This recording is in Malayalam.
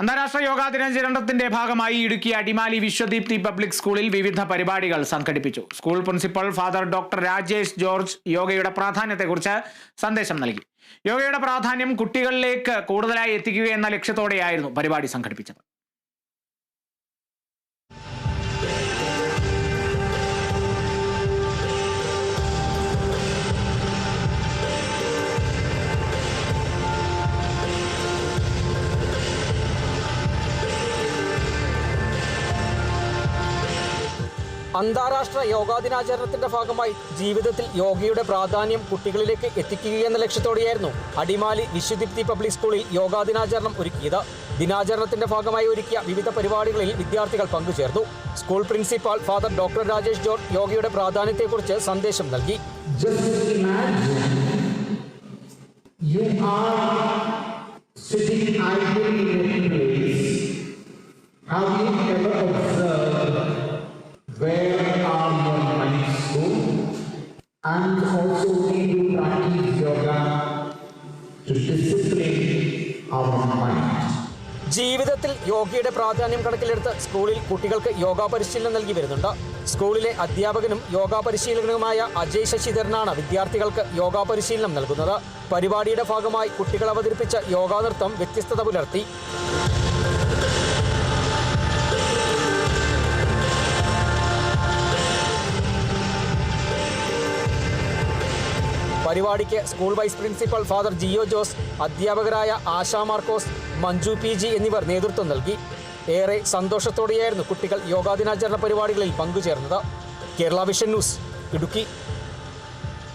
അന്താരാഷ്ട്ര യോഗാ ദിനാചരണത്തിന്റെ ഭാഗമായി ഇടുക്കി അടിമാലി വിശ്വദീപ്തി പബ്ലിക് സ്കൂളിൽ വിവിധ പരിപാടികൾ സംഘടിപ്പിച്ചു. School principal father doctor Rajesh George യോഗയുടെ പ്രാധാന്യത്തെക്കുറിച്ച് സന്ദേശം നൽകി. യോഗയുടെ പ്രാധാന്യം കുട്ടികളിലേക്ക് കൂടുതലായി എത്തിക്കുക എന്ന ലക്ഷ്യത്തോടെയായിരുന്നു പരിപാടി സംഘടിപ്പിച്ചത്. അന്താരാഷ്ട്ര യോഗാ ദിനാചരണത്തിന്റെ ഭാഗമായി ജീവിതത്തിൽ യോഗയുടെ പ്രാധാന്യം കുട്ടികളിലേക്ക് എത്തിക്കുക എന്ന ലക്ഷ്യത്തോടെയായിരുന്നു അടിമാലി വിശ്വദീപ്തി പബ്ലിക് സ്കൂളിൽ യോഗാ ദിനാചരണം ഒരുക്കിയത്. ദിനാചരണത്തിന്റെ ഭാഗമായി ഒരുക്കിയ വിവിധ പരിപാടികളിൽ വിദ്യാർത്ഥികൾ പങ്കുചേർന്നു. School principal father doctor Rajesh George യോഗയുടെ പ്രാധാന്യത്തെക്കുറിച്ച് സന്ദേശം നൽകി. You are sitting idly in a place. And also we do practice yoga to discipline our mind. ജീവിതത്തിൽ യോഗയുടെ പ്രാധാന്യം കണക്കിലെടുത്ത് സ്കൂളിൽ കുട്ടികൾക്ക് യോഗാ പരിശീലനം നൽകി വരുന്നുണ്ട്. സ്കൂളിലെ അധ്യാപകനും യോഗാ പരിശീലകനുമായ അജയ് ശശിധരനാണ് വിദ്യാർത്ഥികൾക്ക് യോഗാ പരിശീലനം നൽകുന്നത്. പരിപാടിയുടെ ഭാഗമായി കുട്ടികൾ അവതരിപ്പിച്ച യോഗാ നൃത്തം വ്യത്യസ്തത പുലർത്തി. പരിപാടിക്ക് school vice principal father Jio Jose അധ്യാപകരായ ആശാ മാർക്കോസ് മഞ്ജു പി ജി എന്നിവർ നേതൃത്വം നൽകി. ഏറെ സന്തോഷത്തോടെയായിരുന്നു കുട്ടികൾ യോഗാ ദിനാചരണ പരിപാടികളിൽ പങ്കുചേർന്നത്. Kerala vision news Idukki.